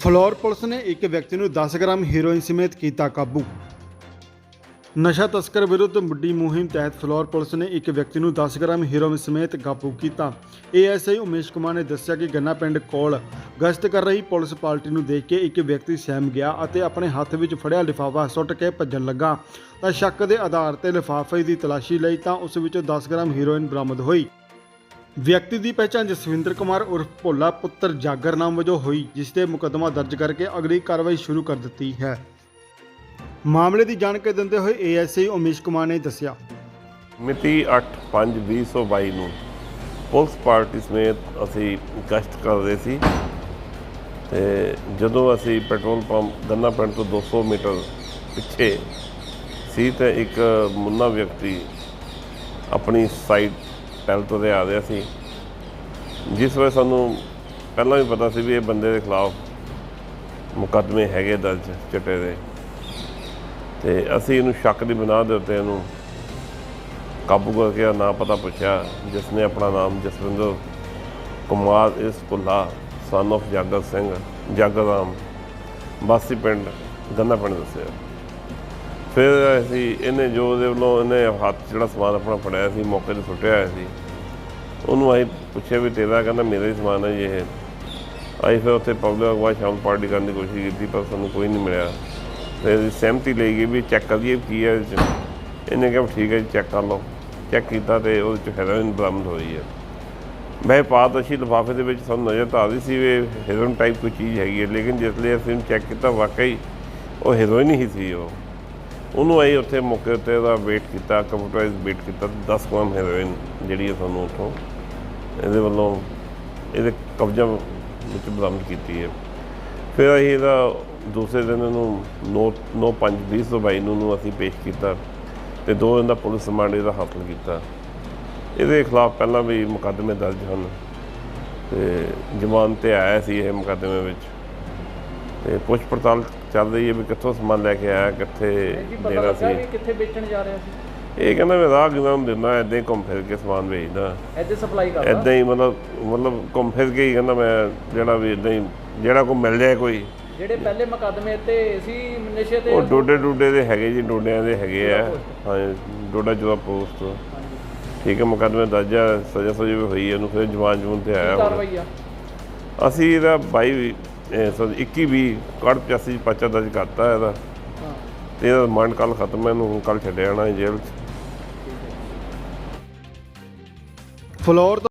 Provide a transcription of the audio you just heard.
Floor police ਨੇ ਇੱਕ ਵਿਅਕਤੀ ਨੂੰ 10 ਗ੍ਰਾਮ ਹੈਰੋਇਨ ਸਮੇਤ ਕੀਤਾ ਕਾਬੂ। ਨਸ਼ਾ ਤਸਕਰ ਵਿਰੁੱਧ ਮੁੱਢੀ ਮੁਹਿੰਮ ਤਹਿਤ ਫਲੋਰ ਪੁਲਿਸ ਨੇ ਇੱਕ ਵਿਅਕਤੀ ਨੂੰ 10 ਗ੍ਰਾਮ ਹੈਰੋਇਨ ਸਮੇਤ ਕਾਬੂ ਕੀਤਾ। ਏਐਸਆਈ ਉਮੇਸ਼ ਕੁਮਾਰ ਨੇ ਦੱਸਿਆ ਕਿ ਗੰਨਾ ਪਿੰਡ ਕੋਲ ਗਸ਼ਤ ਕਰ ਰਹੀ ਪੁਲਿਸ ਪਾਰਟੀ ਨੂੰ ਦੇਖ ਕੇ ਇੱਕ ਵਿਅਕਤੀ ਸਹਿਮ ਗਿਆ ਅਤੇ ਆਪਣੇ ਹੱਥ ਵਿੱਚ ਫੜਿਆ ਲਿਫਾਫਾ ਸੁੱਟ ਕੇ ਭੱਜਣ ਲੱਗਾ। ਤਾਂ ਸ਼ੱਕ ਦੇ ਆਧਾਰ ਤੇ ਲਿਫਾਫੇ ਦੀ ਤਲਾਸ਼ੀ ਲਈ ਤਾਂ ਉਸ ਵਿੱਚੋਂ 10 ਗ੍ਰਾਮ ਹੈਰੋਇਨ ਬਰਾਮਦ ਹੋਈ। ਵਿਅਕਤੀ ਦੀ ਪਹਿਚਾਣ ਜਸਵਿੰਦਰ ਕੁਮਾਰ ਉਰਫ ਭੋਲਾ ਪੁੱਤਰ ਜਾਗਰ ਨਾਮ ਵਜੋਂ ਹੋਈ, ਜਿਸ ਤੇ ਮੁਕੱਦਮਾ ਦਰਜ ਕਰਕੇ ਅਗਲੀ ਕਾਰਵਾਈ ਸ਼ੁਰੂ ਕਰ ਦਿੱਤੀ ਹੈ। ਮਾਮਲੇ ਦੀ ਜਾਣਕਾਰੀ ਦਿੰਦੇ ਹੋਏ ਏਐਸਆਈ ਉਮੇਸ਼ ਕੁਮਾਰ ਨੇ ਦੱਸਿਆ। ਮਿਤੀ 8/5/2022 ਨੂੰ ਪੁਲਿਸ ਪਾਰਟੀ ਸਮੇਤ ਅਸੀਂ ਗਸ਼ਤ ਕਰ ਰਹੇ ਸੀ ਤੇ ਜਦੋਂ ਅਸੀਂ ਪੈਟਰੋਲ ਪੰਪ ਗੰਨਾ ਪਿੰਡ ਤੋਂ 200 ਮੀਟਰ ਪਿੱਛੇ ਸੀ ਤੇ ਇੱਕ ਮੁੰਨਾ ਵਿਅਕਤੀ ਆਪਣੀ ਸਾਈਡ ਪੈਲ ਤੋਂ ਦੇ ਆ ਰਿਹਾ ਸੀ। ਜਿਸ ਵੇਲੇ ਸਾਨੂੰ ਪਹਿਲਾਂ ਵੀ ਪਤਾ ਸੀ ਵੀ ਇਹ ਬੰਦੇ ਦੇ ਖਿਲਾਫ ਮੁਕੱਦਮੇ ਹੈਗੇ ਦਰਜ ਚਿੱਟੇ ਦੇ। ਤੇ ਅਸੀਂ ਇਹਨੂੰ ਸ਼ੱਕ ਦੀ ਬਣਾ ਦੇ ਉੱਤੇ ਇਹਨੂੰ ਕਾਬੂ ਕਰਕੇ ਉਹਦਾ ਨਾਂ ਪਤਾ ਪੁੱਛਿਆ ਜਿਸ ਨੇ ਆਪਣਾ ਨਾਮ ਜਸਵਿੰਦਰ ਕੁਮਾਰ ਇਸ ਭੁੱਲਾ ਸਨ of ਜਾਗਰ ਸਿੰਘ, ਜਾਗਰ ਰਾਮ ਬਾਸੀ ਪਿੰਡ, ਗੰਨਾ ਪਿੰਡ ਦੱਸਿਆ। ਫਿਰ ਅਸੀਂ ਇਹਨੇ ਜੋ ਉਹਦੇ ਵੱਲੋਂ ਇਹਨੇ ਹੱਥ ਜਿਹੜਾ ਸਮਾਨ ਆਪਣਾ ਫੜਿਆ ਸੀ, ਮੌਕੇ ਤੇ ਸੁੱਟਿਆ ਹੋਇਆ ਸੀ। ਉਹਨੂੰ ਅਸੀਂ ਪੁੱਛਿਆ ਵੀ ਤੇਰਾ ਕਹਿੰਦਾ ਮੇਰਾ ਹੀ ਸਮਾਨ ਹੈ ਜੀ ਇਹ। ਅਸੀਂ ਫਿਰ ਉੱਥੇ ਪਬਲਿਕ ਅਗਵਾ ਸ਼ਾਮ ਪਾਰਟੀ ਕਰਨ ਦੀ ਕੋਸ਼ਿਸ਼ ਕੀਤੀ, ਪਰ ਸਾਨੂੰ ਕੋਈ ਨਹੀਂ ਮਿਲਿਆ। ਫਿਰ ਇਹਦੀ ਸਹਿਮਤੀ ਲਈ ਗਈ ਵੀ ਚੈੱਕ ਕਰੀਏ ਵੀ ਕੀ ਹੈ ਇਹਦੇ 'ਚ। ਇਹਨੇ ਕਿਹਾ ਵੀ ਠੀਕ ਹੈ ਜੀ, ਚੈੱਕ ਕਰ ਲਓ। ਚੈੱਕ ਕੀਤਾ ਤੇ ਉਹਦੇ 'ਚ ਹੈਰੋਇਨ ਬਰਾਮਦ ਹੋਈ ਹੈ। ਮੈਂ ਪਾਤ ਅਸ਼ੀ ਲਿਫਾਫੇ ਦੇ ਵਿੱਚ ਸਾਨੂੰ ਨਜ਼ਰ ਤਾਂ ਆ ਰਹੀ ਸੀ ਵੀ ਹੈਰੋਇਨ ਟਾਈਪ ਕੋਈ ਚੀਜ਼ ਹੈਗੀ ਹੈ, ਲੇਕਿਨ ਜਿਸ ਲਈ ਅਸੀਂ ਚੈੱਕ ਕੀਤਾ, ਵਾਕਈ ਉਹ ਹੈਰੋਇਨ ਹੀ ਸੀ ਉਹ। ਉਹਨੂੰ ਆਈ ਉੱਥੇ ਮੌਕੇ ਉੱਤੇ ਉਹਦਾ ਵੇਟ ਕੀਤਾ ਕੰਪਿਊਟਰਾਈਜ਼ ਵੇਟ ਕੀਤਾ ਤੇ 10 ਗ੍ਰਾਮ ਹੈਰੋਇਨ ਜਿਹੜੀ ਹੈ ਸਾਨੂੰ ਉੱਥੋਂ। ਇਹਦੇ ਵੱਲੋਂ ਇਹਦੇ ਕਬਜ਼ਾ ਵਿੱਚ ਬਰਾਮਦ ਕੀਤੀ ਹੈ। ਫਿਰ ਅਸੀਂ ਇਹਦਾ ਦੂਸਰੇ ਦਿਨ ਇਹਨੂੰ 9 9 5 20 ਤੋਂ ਬਾਈ ਨੂੰ ਨੂੰ ਅਸੀਂ ਪੇਸ਼ ਕੀਤਾ ਤੇ ਦੋ ਦਿਨ ਦਾ ਪੁਲਿਸ ਰਿਮਾਂਡ ਇਹਦਾ ਹਾਸਲ ਕੀਤਾ। ਇਹਦੇ ਖਿਲਾਫ ਪਹਿਲਾਂ ਵੀ ਮੁਕੱਦਮੇ ਦਰਜ ਹਨ ਤੇ ਜ਼ਮਾਨਤ ਤੇ ਆਇਆ ਸੀ ਇਹ ਮੁਕੱਦਮੇ ਵਿੱਚ। ਤੇ ਪੁੱਛ ਪੜਤਾਲ ਚੱਲ ਰਹੀ ਹੈ ਵੀ ਕਿੱਥੋਂ ਸਮਾਨ ਲੈ ਕੇ ਆਇਆ ਕਿੱਥੇ ਦੇਣਾ ਸੀ। ਕਿੱਥੇ ਵੇਚਣ ਜਾ ਰਿਹਾ ਸੀ। ਇਹ ਕਹਿੰਦਾ ਮੈਂ ਰਾਹ ਨੂੰ ਦਿੰਦਾ ਐਦਾਂ ਹੀ ਘੁੰਮ ਫਿਰ ਕੇ ਸਮਾਨ ਵੇਚਦਾ। ਇੱਥੇ ਸਪਲਾਈ ਕਰਦਾ। ਐਦਾਂ ਹੀ ਮਤਲਬ ਮਤਲਬ ਘੁੰਮ ਫਿਰ ਕੇ ਹੀ ਕਹਿੰਦਾ ਮੈਂ ਜਿਹੜਾ ਵੀ ਇਦਾਂ ਹੀ ਜਿਹੜਾ ਕੋ ਮਿਲ ਜਾਏ ਕੋਈ। ਜਿਹੜੇ ਪਹਿਲੇ ਮੁਕੱਦਮੇ ਤੇ ਸੀ ਨਸ਼ੇ ਤੇ ਉਹ ਡੋਡੇ ਡੋਡੇ ਦੇ ਹੈਗੇ ਜੀ ਡੋਡਿਆਂ ਦੇ ਹੈਗੇ ਆ। ਹਾਂ ਡੋਡਾ ਜਵਾ ਪੋਸਟ। ਠੀਕ ਹੈ ਮੁਕੱਦਮੇ ਦਰਜ ਸਜ਼ਾ ਸਜ਼ਾ ਵੀ ਹੋਈ ਹੈ ਉਹਨੂੰ ਫਿਰ ਜਵਾਨ ਜੂਨ ਤੇ ਆਇਆ ਕਾਰਵਾਈ ਆ? ਅਸੀਂ ਇਹਦਾ 22 ਇਹ ਸੌਰੀ 21 ਵੀ ਕਾਰਡ 85 ਚ ਪਰਚਾ ਦਰਜ ਕਰਤਾ ਇਹਦਾ। ਤੇ ਇਹਦਾ ਰਿਮਾਂਡ ਕੱਲ ਖਤਮ ਹੈ, ਇਹਨੂੰ ਕੱਲ ਛੱਡਿਆ ਜਾਣਾ ਜੇਲ੍ਹ 'ਚ। ਫਲੋਰ